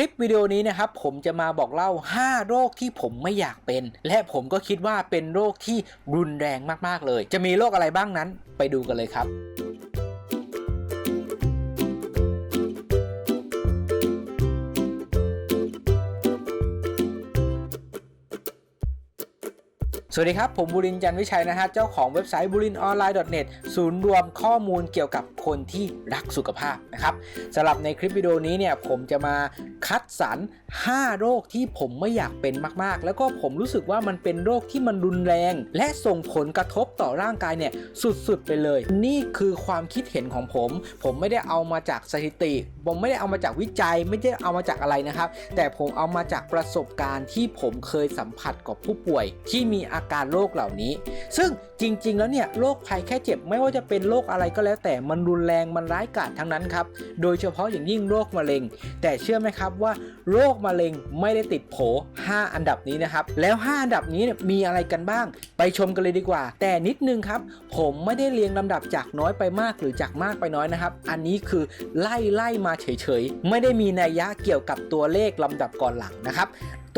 ลิปวิดีโอนี้นะครับผมจะมาบอกเล่า 5 โรคที่ผมไม่อยากเป็น และผมก็คิดว่าเป็นโรคที่รุนแรงมากๆเลย จะมีโรคอะไรบ้างนั้นไปดูกันเลยครับ วัสดีครับ ผมบุรินทร์จันวิชัยนะฮะ เจ้าของเว็บไซต์บุรินออนไลน์ .net ศูนย์รวมข้อมูลเกี่ยวกับคนที่รักสุขภาพนะครับสำหรับในคลิปวิดีโอนี้เนี่ยผมจะมาคัดสรร 5 โรคที่ผมไม่อยากเป็นมากๆ แล้วก็ผมรู้สึกว่ามันเป็นโรคที่มันรุนแรง และส่งผลกระทบต่อร่างกายเนี่ยสุดๆไปเลย นี่คือความคิดเห็นของผม ผมไม่ได้เอามาจากสถิติ ผมไม่ได้เอามาจากวิจัย ไม่ได้เอามาจากอะไรนะครับ แต่ผมเอามาจากประสบการณ์ที่ผมเคยสัมผัสกับผู้ป่วยที่มีอาการโรคเหล่านี้ ซึ่งจริง ๆ แล้วเนี่ยโรคภัยแค่เจ็บไม่ว่าจะเป็นโรคอะไรก็แล้ว แต่มันรุนแรงมันร้ายกาจทั้งนั้นครับ โดยเฉพาะอย่างยิ่งโรคมะเร็ง แต่เชื่อไหมครับว่าโรคมะเร็งไม่ได้ติดโผ 5 อันดับนี้นะครับ แล้ว 5 อันดับนี้เนี่ยมีอะไรกันบ้าง ไปชมกันเลยดีกว่า แต่นิดนึงครับ ผมไม่ได้เรียงลำดับจากน้อยไปมากหรือจากมากไปน้อยนะครับ อันนี้คือไล่ไล่มาเฉยๆ ไม่ได้มีนัยยะเกี่ยวกับตัวเลขลำดับก่อนหลังนะครับ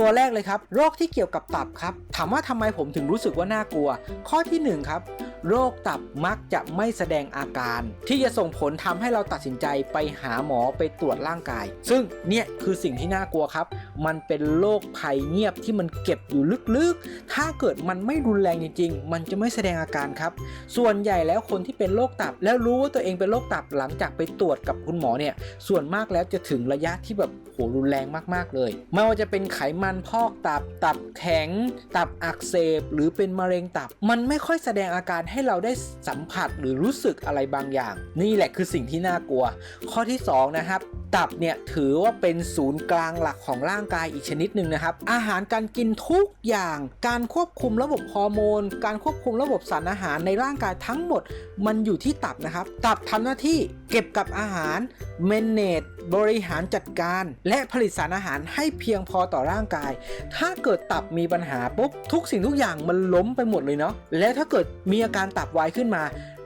ตัวแรกเลยครับ โรคที่เกี่ยวกับตับครับ ถามว่าทำไมผมถึงรู้สึกว่าน่ากลัว ข้อที่หนึ่งครับโรคตับมักจะไม่แสดงอาการ ที่จะส่งผลทำให้เราตัดสินใจไปหาหมอไปตรวจร่างกาย ซึ่งเนี่ยคือสิ่งที่น่ากลัวครับ มันเป็นโรคภัยเงียบที่มันเก็บอยู่ลึกๆ ถ้าเกิดมันไม่รุนแรงจริง ๆ มันจะไม่แสดงอาการครับ ส่วนใหญ่แล้วคนที่เป็นโรคตับ แล้วรู้ว่าตัวเองเป็นโรคตับหลังจากไปตรวจกับคุณหมอเนี่ยส่วนมากแล้วจะถึงระยะที่แบบ หรุนแรงมาก ๆ เลย ไม่ว่าจะเป็นไขมันพอกตับตับแข็ง ตับอักเสบ หรือเป็นมะเร็งตับ มันไม่ค่อยแสดงอาการให้เราได้สัมผัสหรือรู้สึกอะไรบางอย่าง นี่แหละคือสิ่งที่น่ากลัว ข้อที่ 2 นะครับตับเนี่ยถือว่าเป็นศูนย์กลางหลักของร่างกายอีกชนิดหนึ่งนะครับ อาหารการกินทุกอย่าง การควบคุมระบบฮอร์โมน การควบคุมระบบสารอาหารในร่างกายทั้งหมด มันอยู่ที่ตับนะครับ ตับทำหน้าที่เก็บกับอาหารเมนเนจบริหารจัดการและผลิตสารอาหารให้เพียงพอต่อร่างกาย ถ้าเกิดตับมีปัญหาปุ๊บทุกสิ่งทุกอย่างมันล้มไปหมดเลยเนาะและถ้าเกิดมีอาการตับวายขึ้นมา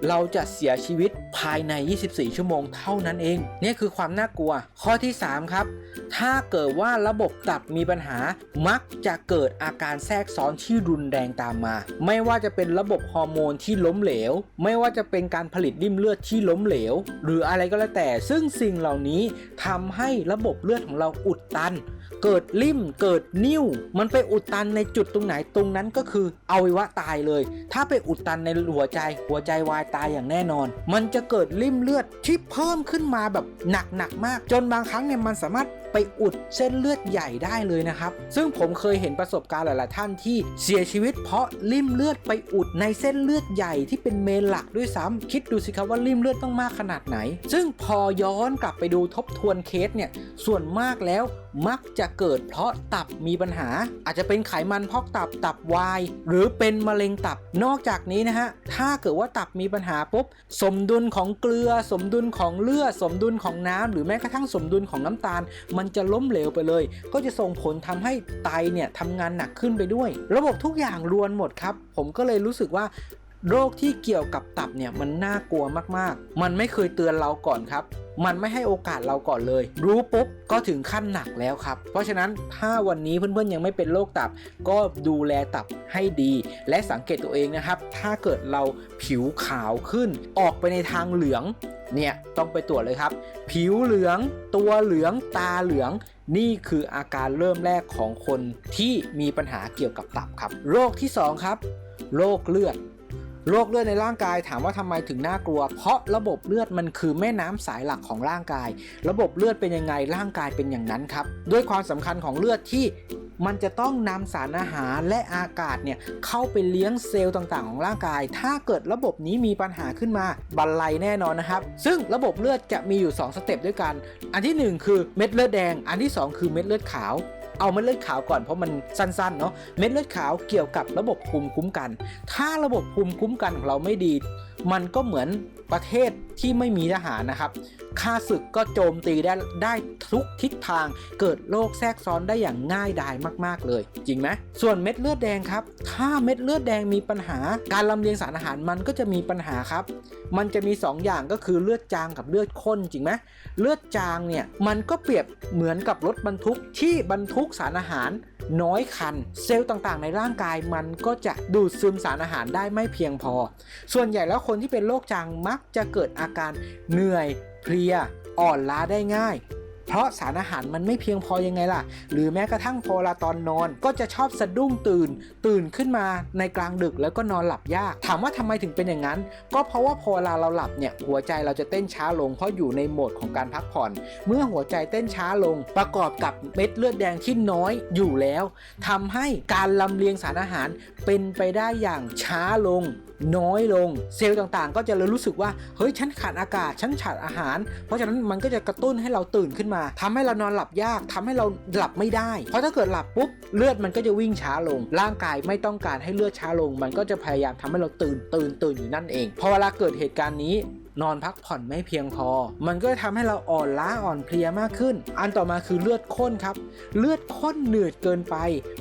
เราจะเสียชีวิตภายใน 24 ชั่วโมงเท่านั้นเอง นี่คือความน่ากลัว ข้อที่ 3 ครับ ถ้าเกิดว่าระบบตับมีปัญหา มักจะเกิดอาการแทรกซ้อนที่รุนแรงตามมา ไม่ว่าจะเป็นระบบฮอร์โมนที่ล้มเหลว ไม่ว่าจะเป็นการผลิตริ่มเลือดที่ล้มเหลว หรืออะไรก็แล้วแต่ ซึ่งสิ่งเหล่านี้ทำให้ระบบเลือดของเราอุดตัน เกิดริ่มเกิดนิ่ว มันไปอุดตันในจุดตรงไหนตรงนั้นก็คืออวัยวะตายเลย ถ้าไปอุดตันในหัวใจ หัวใจวายตายอย่างแน่นอน มันจะเกิดริ่มเลือดที่เพิ่มขึ้นมาแบบหนักหนักๆมาก จนบางครั้งเนี่ยมันสามารถ ไปอุดเส้นเลือดใหญ่ได้เลยนะครับ ซึ่งผมเคยเห็นประสบการณ์หลาย ๆ ท่านที่เสียชีวิตเพราะริ่มเลือดไปอุดในเส้นเลือดใหญ่ที่เป็นเมนหลักด้วยซ้ำคิดดูสิครับว่าริ่มเลือดต้องมากขนาดไหน ซึ่งพอย้อนกลับไปดูทบทวนเคสเนี่ยส่วนมากแล้วมักจะเกิดเพราะตับมีปัญหา อาจจะเป็นไขมันพอกตับตับวาย หรือเป็นมะเร็งตับนอกจากนี้นะฮะ ถ้าเกิดว่าตับมีปัญหาปุ๊บ สมดุลของเกลือ สมดุลของเลือด สมดุลของน้ำหรือแม้กระทั่งสมดุลของน้ำตาล มันจะล้มเหลวไปเลย ก็จะส่งผลทำให้ไตเนี่ยทำงานหนักขึ้นไปด้วย ระบบทุกอย่างรวนหมดครับ ผมก็เลยรู้สึกว่า โรคที่เกี่ยวกับตับเนี่ยมันน่ากลัวมากๆ มันไม่เคยเตือนเราก่อนครับ มันไม่ให้โอกาสเราก่อนเลย รู้ปุ๊บก็ถึงขั้นหนักแล้วครับ เพราะฉะนั้นถ้าวันนี้เพื่อนๆยังไม่เป็นโรคตับ ก็ดูแลตับให้ดี และสังเกตตัวเองนะครับ ถ้าเกิดเราผิวขาวขึ้น ออกไปในทางเหลืองเนี่ยต้องไปตรวจเลยครับ ผิวเหลืองตัวเหลืองตาเหลือง นี่คืออาการเริ่มแรกของคนที่มีปัญหาเกี่ยวกับตับครับ โรคที่สองครับ โรคเลือด โรคเลือดในร่างกายถามว่าทำไมถึงน่ากลัว เพราะระบบเลือดมันคือแม่น้ำสายหลักของร่างกาย ระบบเลือดเป็นยังไงร่างกายเป็นอย่างนั้นครับด้วยความสำคัญของเลือดที่มันจะต้องนำสารอาหารและอากาศเนี่ยเข้าไปเลี้ยงเซลล์ต่างๆ ของร่างกาย ถ้าเกิดระบบนี้มีปัญหาขึ้นมาบันไลแน่นอนนะครับ ซึ่งระบบเลือดจะมีอยู่ 2 สเต็ปด้วยกัน อันที่ 1 คือเม็ดเลือดแดง อันที่ 2 คือเม็ดเลือดขาว เอาเม็ดเลือดขาวก่อนเพราะมันสั้นๆเนาะเม็ดเลือดขาวเกี่ยวกับระบบภูมิคุ้มกัน ถ้าระบบภูมิคุ้มกันของเราไม่ดี มันก็เหมือนประเทศที่ไม่มีทหารนะครับค่าศึกก็โจมตีได้ได้ทุกทิศทาง เกิดโรคแทรกซ้อนได้อย่างง่ายดายมาก ๆ เลย จริงไหมส่วนเม็ดเลือดแดงครับ ถ้าเม็ดเลือดแดงมีปัญหา การลำเลียงสารอาหารมันก็จะมีปัญหาครับ มันจะมี 2 อย่างก็คือเลือดจางกับเลือดข้นจริงไหมเลือดจางเนี่ยมันก็เปรียบเหมือนกับรถบรรทุกที่บรรทุกกสารอาหารน้อยคัน เซลล์ต่างๆ ในร่างกายมันก็จะดูดซึมสารอาหารได้ไม่เพียงพอ ส่วนใหญ่แล้วคนที่เป็นโรคจางมักจะเกิดอาการเหนื่อยเพลียอ่อนล้าได้ง่าย เพราะสารอาหารมันไม่เพียงพอยังไงล่ะ หรือแม้กระทั่งพอเวลาตอนนอนก็จะชอบสะดุ้งตื่น ตื่นขึ้นมาในกลางดึกแล้วก็นอนหลับยาก ถามว่าทำไมถึงเป็นอย่างนั้น ก็เพราะว่าพอเวลาเราหลับเนี่ยหัวใจเราจะเต้นช้าลง เพราะอยู่ในโหมดของการพักผ่อน เมื่อหัวใจเต้นช้าลง ประกอบกับเม็ดเลือดแดงที่น้อยอยู่แล้วทำให้การลำเลียงสารอาหารเป็นไปได้อย่างช้าลงน้อยลงเซลล์ต่างๆ ก็จะเลยรู้สึกว่าเฮ้ยฉันขาดอากาศฉันขาดอาหาร เพราะฉะนั้นมันก็จะกระตุ้นให้เราตื่นขึ้นมาทำให้เรานอนหลับยากทำให้เราหลับไม่ได้ เพราะถ้าเกิดหลับปุ๊บเลือดมันก็จะวิ่งช้าลง ร่างกายไม่ต้องการให้เลือดช้าลง มันก็จะพยายามทำให้เราตื่นตื่นตื่นอยู่นั่นเองพอเวลาเกิดเหตุการณ์นี้ นอนพักผ่อนไม่เพียงพอ มันก็จะทำให้เราอ่อนล้าอ่อนเพลียมากขึ้น อันต่อมาคือเลือดข้นครับ เลือดข้นหนืดเกินไป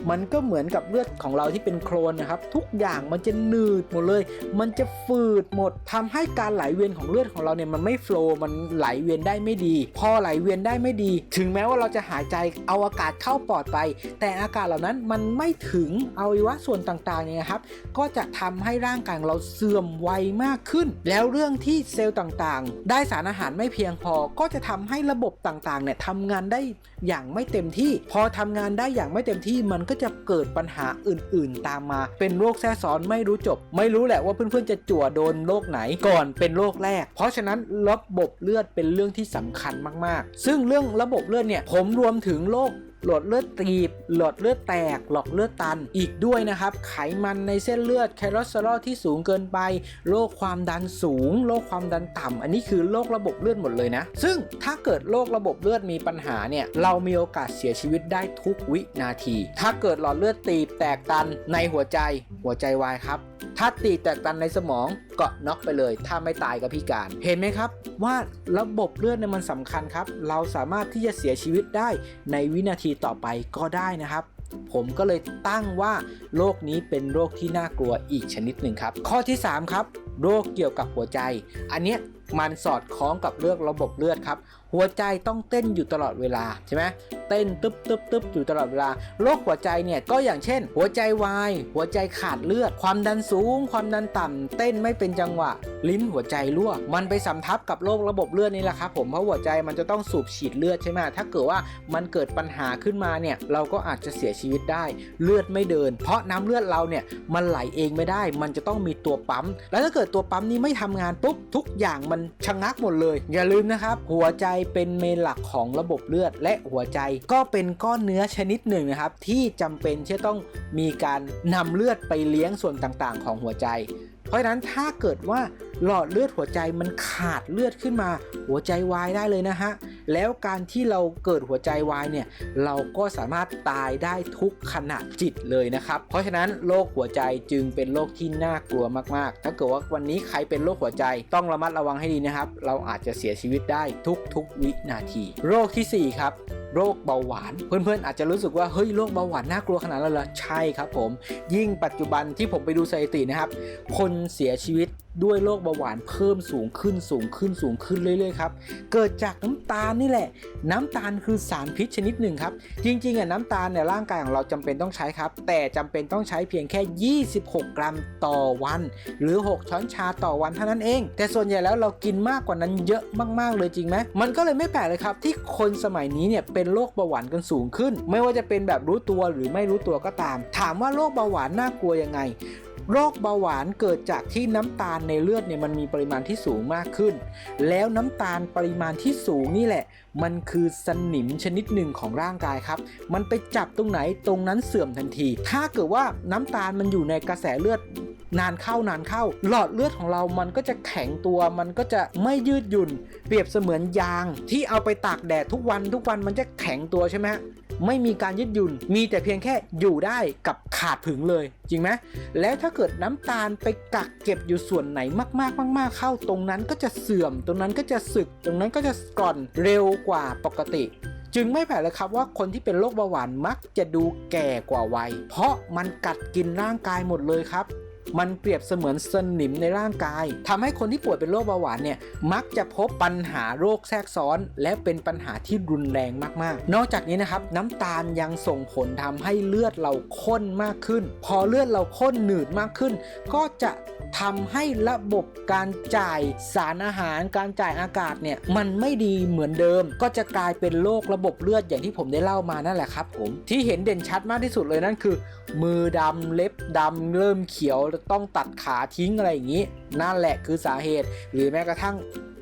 มันก็เหมือนกับเลือดของเราที่เป็นโครนนะครับ ทุกอย่างมันจะหนืดหมดเลย มันจะฝืดหมดทำให้การไหลเวียนของเลือดของเราเนี่ยมันไม่โฟล์มันไหลเวียนได้ไม่ดี พอไหลเวียนได้ไม่ดี ถึงแม้ว่าเราจะหายใจเอาอากาศเข้าปอดไป แต่อากาศเหล่านั้นมันไม่ถึงอวัยวะส่วนต่างๆเนี่ยครับ ก็จะทำให้ร่างกายเราเสื่อมไวมากขึ้น แล้วเรื่องที่เซลล์ต่างๆ ได้สารอาหารไม่เพียงพอ ก็จะทำให้ระบบต่างๆเนี่ยทำงานได้อย่างไม่เต็มที่ พอทำงานได้อย่างไม่เต็มที่มันก็จะเกิดปัญหาอื่นๆ ตามมา เป็นโรคแทรกซ้อนไม่รู้จบ ไม่รู้แหละว่าเพื่อนๆจะจั่วโดนโรคไหนก่อนเป็นโรคแรก เพราะฉะนั้นระบบเลือดเป็นเรื่องที่สำคัญมากๆ ซึ่งเรื่องระบบเลือดเนี่ยผมรวมถึงโรค หลอดเลือดตีบ หลอดเลือดแตก หลอดเลือดตัน อีกด้วยนะครับ ไขมันในเส้นเลือด คอเลสเตอรอลที่สูงเกินไป โรคความดันสูง โรคความดันต่ำอันนี้คือโรคระบบเลือดหมดเลยนะ ซึ่งถ้าเกิดโรคระบบเลือดมีปัญหาเนี่ย เรามีโอกาสเสียชีวิตได้ทุกวินาที ถ้าเกิดหลอดเลือดตีบ แตกตันในหัวใจ หัวใจวายครับ ถ้าตีแตกตันในสมองก็น็อกไปเลย ถ้าไม่ตายก็พิการ เห็นไหมครับ ว่าระบบเลือดเนี่ยมันสำคัญครับ เราสามารถที่จะเสียชีวิตได้ในวินาทีต่อไปก็ได้นะครับผมก็เลยตั้งว่าโรคนี้เป็นโรคที่น่ากลัวอีกชนิดหนึ่งครับ ข้อที่ 3 ครับ โรคเกี่ยวกับหัวใจ อันเนี้ยมันสอดคล้องกับเรื่องระบบเลือดครับ หัวใจต้องเต้นอยู่ตลอดเวลาใช่ไหมเต้นตึ๊บตึ๊บตึ๊บอยู่ตลอดเวลาโรคหัวใจเนี่ยก็อย่างเช่น หัวใจวาย หัวใจขาดเลือด ความดันสูง ความดันต่ำเต้นไม่เป็นจังหวะ ลิ้นหัวใจรั่วมันไปสำทับกับโรคระบบเลือดนี่แหละครับผมเพราะหัวใจมันจะต้องสูบฉีดเลือดใช่ไหมถ้าเกิดว่ามันเกิดปัญหาขึ้นมาเนี่ยเราก็อาจจะเสียชีวิตได้เลือดไม่เดิน เพราะน้ำเลือดเราเนี่ยมันไหลเองไม่ได้ มันจะต้องมีตัวปั๊ม แล้วถ้าเกิดตัวปั๊มนี้ไม่ทำงานปุ๊บทุกอย่างมันชะงักหมดเลย อย่าลืมนะครับ หัวใจเป็นเมนหลักของระบบเลือด และหัวใจก็เป็นก้อนเนื้อชนิดหนึ่งนะครับ ที่จำเป็นที่ต้องมีการนำเลือดไปเลี้ยงส่วนต่างๆ ของหัวใจ เพราะฉะนั้นถ้าเกิดว่าหลอดเลือดหัวใจมันขาดเลือดขึ้นมา หัวใจวายได้เลยนะฮะแล้วการที่เราเกิดหัวใจวายเนี่ยเราก็สามารถตายได้ทุกขณะจิตเลยนะครับ เพราะฉะนั้นโรคหัวใจจึงเป็นโรคที่น่ากลัวมากๆ ถ้าเกิดว่าวันนี้ใครเป็นโรคหัวใจต้องระมัดระวังให้ดีนะครับ เราอาจจะเสียชีวิตได้ทุกๆวินาที โรคทีสี่4 ครับโรคเบาหวาน เพื่อนๆอาจจะรู้สึกว่าเฮ้ยโรคเบาหวานน่ากลัวขนาดนั้นเลยเหรอใช่ครับผม ยิ่งปัจจุบันที่ผมไปดูสถิตินะครับ คนเสียชีวิต ด้วยโรคเบาหวานเพิ่มสูงขึ้นสูงขึ้นสูงขึ้นเรื่อยๆครับ เกิดจากน้ำตาลนี่แหละ น้ำตาลคือสารพิษชนิดหนึ่งครับ จริงๆอะน้ำตาลเนี่ยร่างกายของเราจำเป็นต้องใช้ครับ แต่จำเป็นต้องใช้เพียงแค่ 26 กรัมต่อวัน หรือ 6 ช้อนชาต่อวันเท่านั้นเอง แต่ส่วนใหญ่แล้วเรากินมากกว่านั้นเยอะมากๆเลยจริงไหมมันก็เลยไม่แปลกเลยครับ ที่คนสมัยนี้เนี่ยเป็นโรคเบาหวานกันสูงขึ้น ไม่ว่าจะเป็นแบบรู้ตัวหรือไม่รู้ตัวก็ตาม ถามว่าโรคเบาหวานน่ากลัวยังไง โรคเบาหวานเกิดจากที่น้ำตาลในเลือดเนี่ยมันมีปริมาณที่สูงมากขึ้น แล้วน้ำตาลปริมาณที่สูงนี่แหละ มันคือสนิมชนิดหนึ่งของร่างกายครับ มันไปจับตรงไหนตรงนั้นเสื่อมทันที ถ้าเกิดว่าน้ำตาลมันอยู่ในกระแสเลือดนานเข้านานเข้า หลอดเลือดของเรามันก็จะแข็งตัว มันก็จะไม่ยืดหยุ่น เปรียบเสมือนยาง ที่เอาไปตากแดดทุกวันทุกวันมันจะแข็งตัวใช่ไหมฮะไม่มีการยืดหยุ่น มีแต่เพียงแค่อยู่ได้กับขาดผึงเลยจริงไหมแล้วถ้าเกิดน้ำตาลไปกักเก็บอยู่ส่วนไหนมากๆมากๆเข้าตรงนั้นก็จะเสื่อม ตรงนั้นก็จะสึก ตรงนั้นก็จะกร่อนเร็วกว่าปกติ จึงไม่แปลกเลยครับว่าคนที่เป็นโรคเบาหวานมักจะดูแก่กว่าวัย เพราะมันกัดกินร่างกายหมดเลยครับ มันเปรียบเสมือนสนิมในร่างกายทำให้คนที่ป่วยเป็นโรคเบาหวานเนี่ยมักจะพบปัญหาโรคแทรกซ้อน และเป็นปัญหาที่รุนแรงมากๆ นอกจากนี้นะครับน้ำตาลยังส่งผลทำให้เลือดเราข้นมากขึ้น พอเลือดเราข้นหนืดมากขึ้น ก็จะทำให้ระบบการจ่ายสารอาหารการจ่ายอากาศเนี่ยมันไม่ดีเหมือนเดิม ก็จะกลายเป็นโรคระบบเลือดอย่างที่ผมได้เล่ามานั่นแหละครับผมที่เห็นเด่นชัดมากที่สุดเลยนั่นคือ มือดำเล็บดำเริ่มเขียวต้องตัดขาทิ้งอะไรอย่างนี้ นั่นแหละคือสาเหตุ หรือแม้กระทั่ง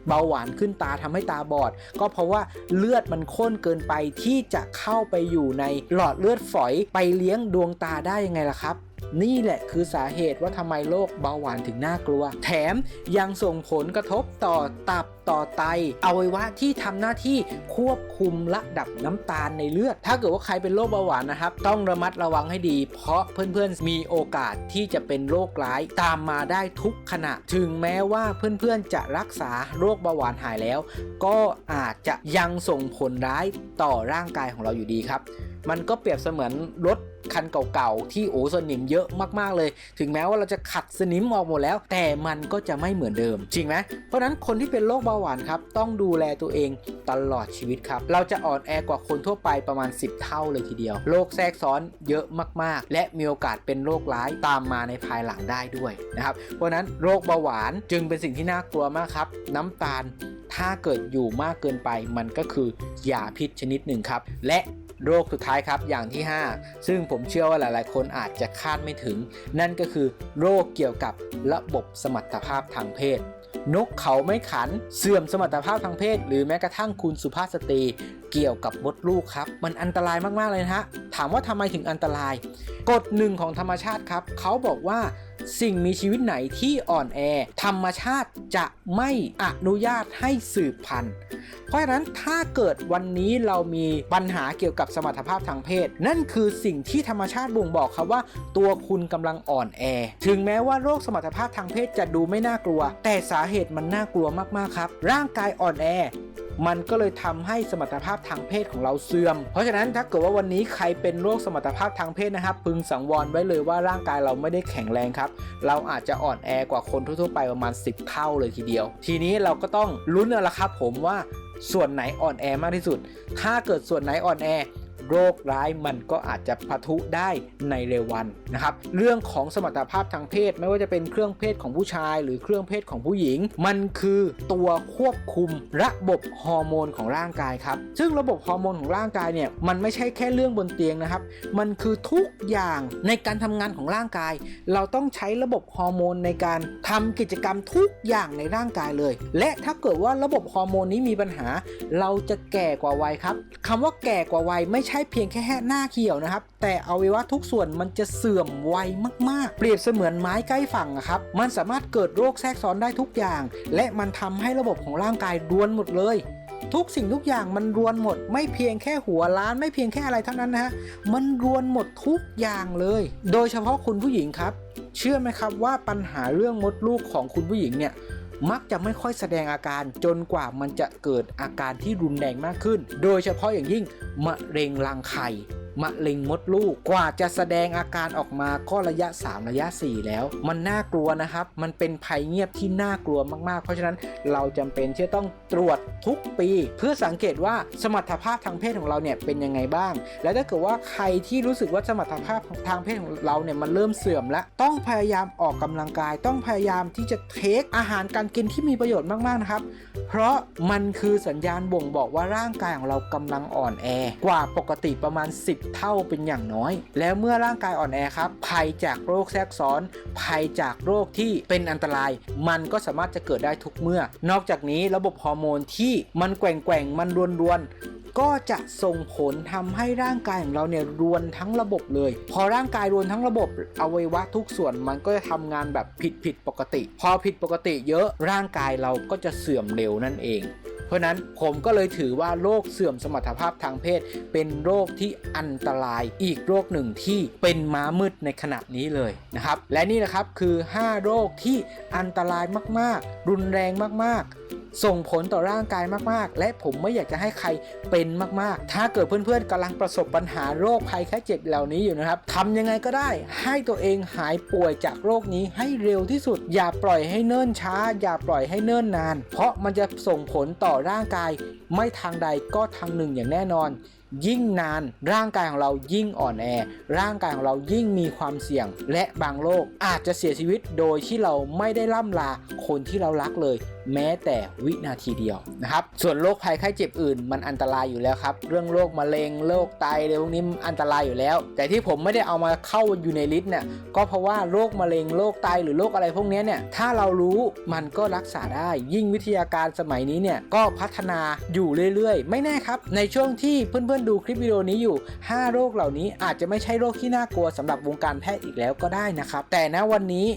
เบาหวานขึ้นตาทำให้ตาบอด ก็เพราะว่าเลือดมันข้นเกินไปที่จะเข้าไปอยู่ในหลอดเลือดฝอยไปเลี้ยงดวงตาได้ยังไงล่ะครับ นี่แหละคือสาเหตุว่าทำไมโรคเบาหวานถึงน่ากลัว แถมยังส่งผลกระทบต่อตับต่อไตอวัยวะที่ทำหน้าที่ควบคุมระดับน้ำตาลในเลือด ถ้าเกิดว่าใครเป็นโรคเบาหวานนะครับ ต้องระมัดระวังให้ดี เพราะเพื่อนๆมีโอกาสที่จะเป็นโรคร้ายตามมาได้ทุกขณะ ถึงแม้ว่าเพื่อนๆจะรักษาโรคเบาหวานหายแล้ว ก็อาจจะยังส่งผลร้ายต่อร่างกายของเราอยู่ดีครับ มันก็เปรียบเสมือนรถ คันเก่าๆ ที่โอ้สนิมเยอะมากๆเลย ถึงแม้ว่าเราจะขัดสนิมออกหมดแล้ว แต่มันก็จะไม่เหมือนเดิม จริงไหมเพราะนั้นคนที่เป็นโรคเบาหวานครับ ต้องดูแลตัวเองตลอดชีวิตครับ เราจะอ่อนแอกว่าคนทั่วไปประมาณ 10 เท่าเลยทีเดียวโรคแทรกซ้อนเยอะมากๆ และมีโอกาสเป็นโรคร้ายตามมาในภายหลังได้ด้วยนะครับเพราะนั้นโรคเบาหวานจึงเป็นสิ่งที่น่ากลัวมากครับ น้ำตาลถ้าเกิดอยู่มากเกินไปมันก็คือยาพิษชนิดหนึ่งครับ และ โรคสุดท้ายครับอย่างที่ 5 ซึ่งผมเชื่อว่าหลาย ๆ คนอาจจะคาดไม่ถึง นั่นก็คือโรคเกี่ยวกับระบบสมรรถภาพทางเพศ นกเขาไม่ขันเสื่อมสมรรถภาพทางเพศ หรือแม้กระทั่งคุณสุภาพสตรีเกี่ยวกับมดลูกครับ มันอันตรายมาก ๆ เลยนะฮะ ถามว่าทำไมถึงอันตราย กฎหนึ่งของธรรมชาติครับ เขาบอกว่า สิ่งมีชีวิตไหนที่อ่อนแอ ธรรมชาติจะไม่อนุญาตให้สืบพันธุ์ เพราะฉะนั้นถ้าเกิดวันนี้เรามีปัญหาเกี่ยวกับสมรรถภาพทางเพศ นั่นคือสิ่งที่ธรรมชาติบ่งบอกครับว่า ตัวคุณกำลังอ่อนแอ ถึงแม้ว่าโรคสมรรถภาพทางเพศจะดูไม่น่ากลัว แต่สาเหตุมันน่ากลัวมากๆครับ ร่างกายอ่อนแอ มันก็เลยทำให้สมรรถภาพทางเพศของเราเสื่อม เพราะฉะนั้นถ้าเกิดว่าวันนี้ใครเป็นโรคสมรรถภาพทางเพศนะครับ พึงสังวรไว้เลยว่าร่างกายเราไม่ได้แข็งแรงครับ เราอาจจะอ่อนแอกว่าคนทั่วๆไปประมาณ 10 เท่าเลยทีเดียว ทีนี้เราก็ต้องลุ้นแล้วละครับผมว่าส่วนไหนอ่อนแอมากที่สุด ถ้าเกิดส่วนไหนอ่อนแอ โรคร้ายมันก็อาจจะปะทุได้ในเร็ววันนะครับ เรื่องของสมรรถภาพทางเพศ ไม่ว่าจะเป็นเครื่องเพศของผู้ชาย หรือเครื่องเพศของผู้หญิง มันคือตัวควบคุมระบบฮอร์โมนของร่างกายครับ ซึ่งระบบฮอร์โมนของร่างกายเนี่ยมันไม่ใช่แค่เรื่องบนเตียงนะครับ มันคือทุกอย่างในการทำงานของร่างกาย เราต้องใช้ระบบฮอร์โมนในการทำกิจกรรมทุกอย่างในร่างกายเลย และถ้าเกิดว่าระบบฮอร์โมนนี้มีปัญหา เราจะแก่กว่าวัยครับคำว่าแก่กว่าวัยไม่ใช่เพียงแค่หน้าเขียวนะครับ แต่อวัยวะทุกส่วนมันจะเสื่อมไวมากๆ เปรียบเสมือนไม้ใกล้ฝั่งครับ มันสามารถเกิดโรคแทรกซ้อนได้ทุกอย่าง และมันทำให้ระบบของร่างกายรวนหมดเลยทุกสิ่งทุกอย่างมันรวนหมด ไม่เพียงแค่หัวล้านไม่เพียงแค่อะไรเท่านั้นนะฮะมันรวนหมดทุกอย่างเลย โดยเฉพาะคุณผู้หญิงครับ เชื่อไหมครับว่าปัญหาเรื่องมดลูกของคุณผู้หญิงเนี่ย มักจะไม่ค่อยแสดงอาการจนกว่ามันจะเกิดอาการที่รุนแรงมากขึ้น โดยเฉพาะอย่างยิ่งมะเร็งรังไข่ มะเร็งมดลูกกว่าจะแสดงอาการออกมาก็ระยะ 3 ระยะ 4 แล้ว มันน่ากลัวนะครับ มันเป็นภัยเงียบที่น่ากลัวมากๆ เพราะฉะนั้นเราจำเป็นที่จะต้องตรวจทุกปี เพื่อสังเกตว่าสมรรถภาพทางเพศของเราเนี่ยเป็นยังไงบ้าง และถ้าเกิดว่าใครที่รู้สึกว่าสมรรถภาพทางเพศของเราเนี่ยมันเริ่มเสื่อมแล้วต้องพยายามออกกำลังกาย ต้องพยายามที่จะเทคอาหารการกินที่มีประโยชน์มากๆนะครับ เพราะมันคือสัญญาณบ่งบอกว่าร่างกายของเรากำลังอ่อนแอกว่าปกติประมาณ 10 10 เท่าเป็นอย่างน้อย แล้วเมื่อร่างกายอ่อนแอครับ ภัยจากโรคแทรกซ้อน ภัยจากโรคที่เป็นอันตราย มันก็สามารถจะเกิดได้ทุกเมื่อ นอกจากนี้ระบบฮอร์โมนที่มันแกว่งแกว่งๆมันรวนรวนๆ ก็จะส่งผลทำให้ร่างกายของเราเนี่ยรวนทั้งระบบเลย พอร่างกายรวนทั้งระบบอวัยวะทุกส่วนมันก็จะทำงานแบบผิดผิดปกติ พอผิดปกติเยอะร่างกายเราก็จะเสื่อมเร็วนั่นเอง เพราะนั้นผมก็เลยถือว่าโรคเสื่อมสมรรถภาพทางเพศ เป็นโรคที่อันตรายอีกโรคหนึ่งที่เป็นม้ามืดในขณะนี้เลยนะครับ และนี่แหละครับคือ 5 โรคที่อันตรายมากๆ รุนแรงมากๆ ส่งผลต่อร่างกายมากๆ และผมไม่อยากจะให้ใครเป็นมากๆ ถ้าเกิดเพื่อนๆกำลังประสบปัญหาโรคภัยแค่เจ็บเหล่านี้อยู่นะครับทำยังไงก็ได้ ให้ตัวเองหายป่วยจากโรคนี้ให้เร็วที่สุด อย่าปล่อยให้เนิ่นช้า อย่าปล่อยให้เนิ่นนาน เพราะมันจะส่งผลต่อร่างกาย ไม่ทางใดก็ทางหนึ่งอย่างแน่นอนยิ่งนานร่างกายของเรายิ่งอ่อนแอ ร่างกายของเรายิ่งมีความเสี่ยง และบางโรคอาจจะเสียชีวิตโดยที่เราไม่ได้ล่ำลาคนที่เรารักเลยแม้แต่วินาทีเดียวนะครับ ส่วนโรคภัยไข้เจ็บอื่น มันอันตรายอยู่แล้วครับ เรื่องโรคมะเร็งโรคไตอะไรพวกนี้อันตรายอยู่แล้ว แต่ที่ผมไม่ได้เอามาเข้าอยู่ในลิสต์เนี่ยก็เพราะว่าโรคมะเร็งโรคไตหรือโรคอะไรพวกนี้เนี่ยถ้าเรารู้มันก็รักษาได้ ยิ่งวิทยาการสมัยนี้เนี่ยก็พัฒนาอยู่เรื่อยๆ ไม่แน่ครับ ในช่วงที่เพื่อนๆดูคลิปวิดีโอนี้อยู่ 5 โรคเหล่านี้อาจจะไม่ใช่โรคที่น่ากลัวสำหรับวงการแพทย์อีกแล้วก็ได้นะครับแต่ณวันนี้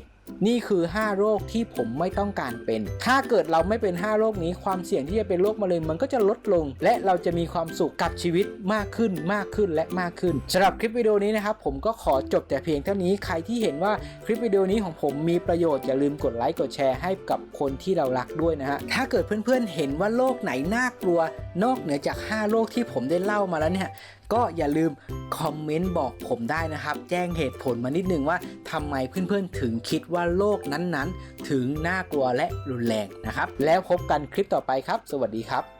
นี่คือ 5 โรคที่ผมไม่ต้องการเป็น ถ้าเกิดเราไม่เป็น 5 โรคนี้ความเสี่ยงที่จะเป็นโรคมะเร็งมันก็จะลดลง และเราจะมีความสุขกับชีวิตมากขึ้นมากขึ้นและมากขึ้นสำหรับคลิปวิดีโอนี้นะครับผมก็ขอจบแต่เพียงเท่านี้ใครที่เห็นว่าคลิปวิดีโอนี้ของผมมีประโยชน์อย่าลืมกดไลค์กดแชร์ให้กับคนที่เรารักด้วยนะฮะถ้าเกิดเพื่อนๆเห็นว่าโรคไหนน่ากลัว นอกเหนือจาก 5 โรคที่ผมได้เล่ามาแล้วเนี่ย ก็อย่าลืมคอมเมนต์บอกผมได้นะครับ แจ้งเหตุผลมานิดนึงว่าทำไมเพื่อนๆถึงคิดว่าโลกนั้นๆ ถึงน่ากลัวและรุนแรงนะครับ แล้วพบกันคลิปต่อไปครับ สวัสดีครับ